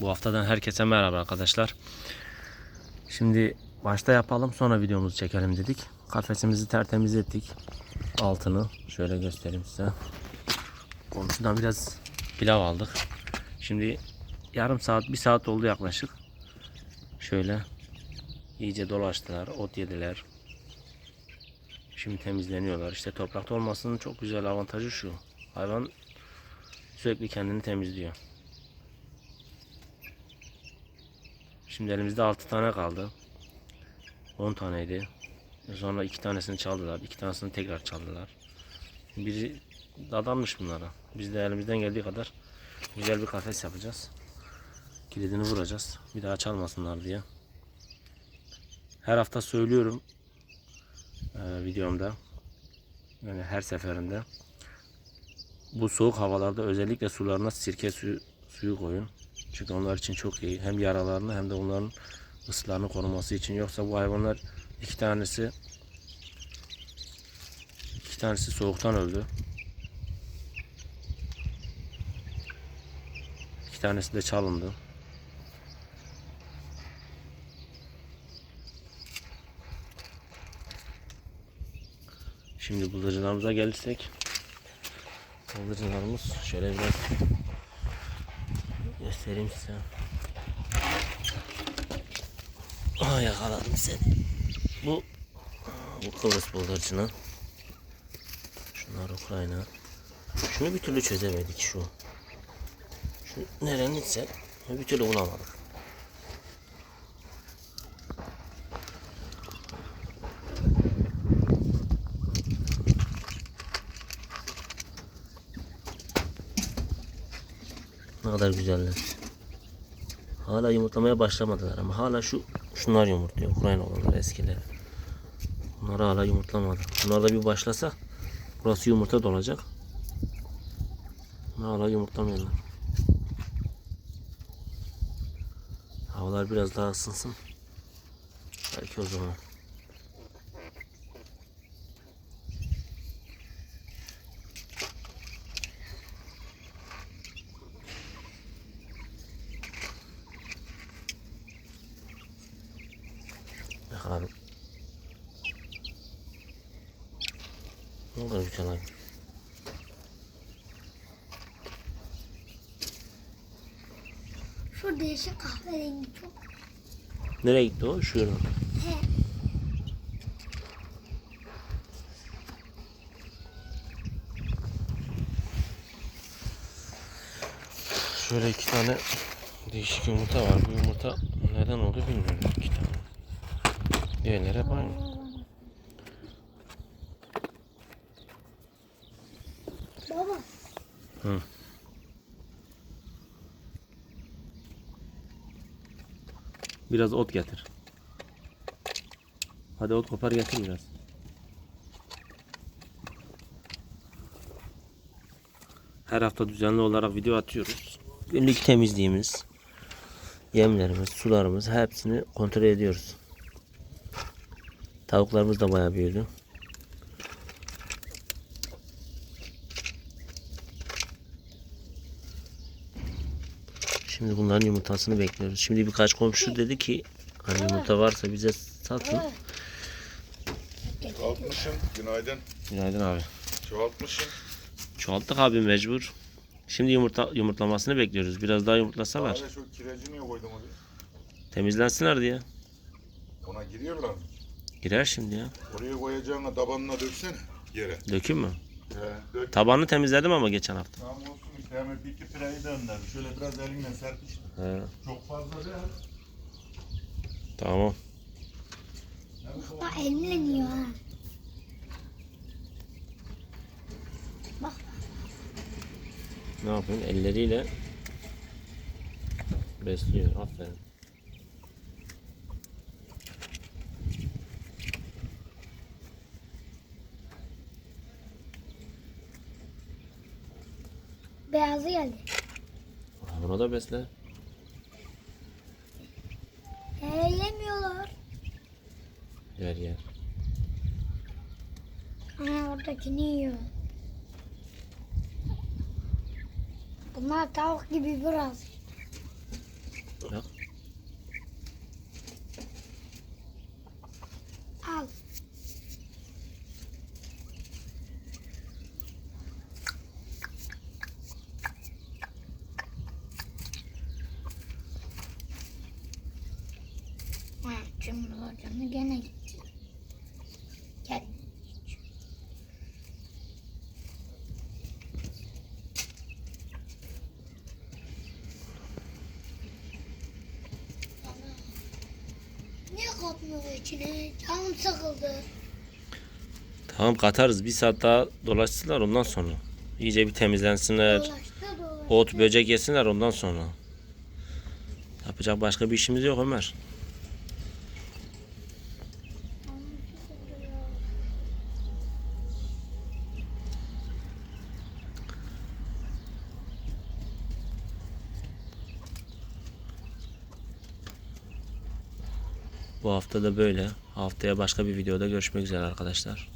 Bu haftadan herkese merhaba arkadaşlar. Şimdi başta yapalım sonra videomuzu çekelim dedik. Kafesimizi tertemiz ettik. Altını şöyle göstereyim size. Komşudan biraz pilav aldık. Şimdi yarım saat bir saat oldu yaklaşık. Şöyle iyice dolaştılar, ot yediler. Şimdi temizleniyorlar. İşte toprakta olmasının çok güzel avantajı şu. Hayvan sürekli kendini temizliyor. Şimdi elimizde 6 tane kaldı. 10 taneydi. Sonra 2 tanesini çaldılar. 2 tanesini tekrar çaldılar. Biri dadanmış bunlara. Biz de elimizden geldiği kadar güzel bir kafes yapacağız. Kilidini vuracağız. Bir daha çalmasınlar diye. Her hafta söylüyorum e, videomda. Yani her seferinde. Bu soğuk havalarda özellikle sularına sirke suyu, suyu koyun. Çünkü onlar için çok iyi. Hem yaralarını hem de onların ısılarını koruması için. Yoksa bu hayvanlar iki tanesi iki tanesi soğuktan öldü. İki tanesi de çalındı. Şimdi bıldırcınlarımıza gelirsek bıldırcınlarımız şöyle biraz göstereyim size. Aa yakaladım seni. Bu bu Kıbrıs bıldırcını. Şunlar Ukrayna. Şunu bir türlü çözemedik şu. Şu nerenin ise bir türlü bulamadık. Ne kadar güzeller. Hala yumurtlamaya başlamadılar ama hala şu şunlar yumurtluyor. Ukrayna olanlar eskiler. Bunlar hala yumurtlamadı. Bunlar da bir başlasa burası yumurta dolacak. Bunlar hala yumurtlamıyorlar. Havalar biraz daha ısınsın. Belki o zaman. Yakaladım. Ne kadar güzel abi. Şu değişik kahverengi çok. Nereye gitti o? Şurada. He. Şöyle iki tane değişik yumurta var. Bu yumurta neden oldu bilmiyorum. İki tane. Diğerleri hep aynı. Baba. Hı. Biraz ot getir. Hadi ot kopar getir biraz. Her hafta düzenli olarak video atıyoruz. Günlük temizliğimiz, yemlerimiz, sularımız hepsini kontrol ediyoruz. Tavuklarımız da bayağı büyüdü. Şimdi bunların yumurtasını bekliyoruz. Şimdi birkaç komşu dedi ki hani yumurta varsa bize satın. Çoğaltmışsın. Günaydın. Günaydın abi. Çoğaltmışsın. Çoğalttık abi mecbur. Şimdi yumurta yumurtlamasını bekliyoruz. Biraz daha yumurtlasalar. Hala şu kireci niye koydum oraya? Temizlensinler diye. Ona giriyorlar mı? Girer şimdi ya. Oraya koyacağına tabanına döksene yere. Döküm mü? He, dök. Tabanını temizledim ama geçen hafta. Tamam olsun işte hemen bir iki pireyi dönder. Şöyle biraz elinle serpiş. He, Çok fazla değil. tamam. Bak elimle yiyor ha. Bak Ne yapıyorsun? Elleriyle besliyor. Aferin. Beyazı geldi. Buna da besle. Yemiyorlar. Yer yer. Ha oradakini yiyor. Bunlar tavuk gibi biraz. Niye katmıyor içine? Canım sıkıldı. Tamam katarız. Bir saat daha dolaşsınlar ondan sonra. İyice bir temizlensinler. Dolaştı dolaştı. Ot böcek yesinler ondan sonra. Yapacak başka bir işimiz yok Ömer. Bu hafta da böyle. Haftaya başka bir videoda görüşmek üzere arkadaşlar.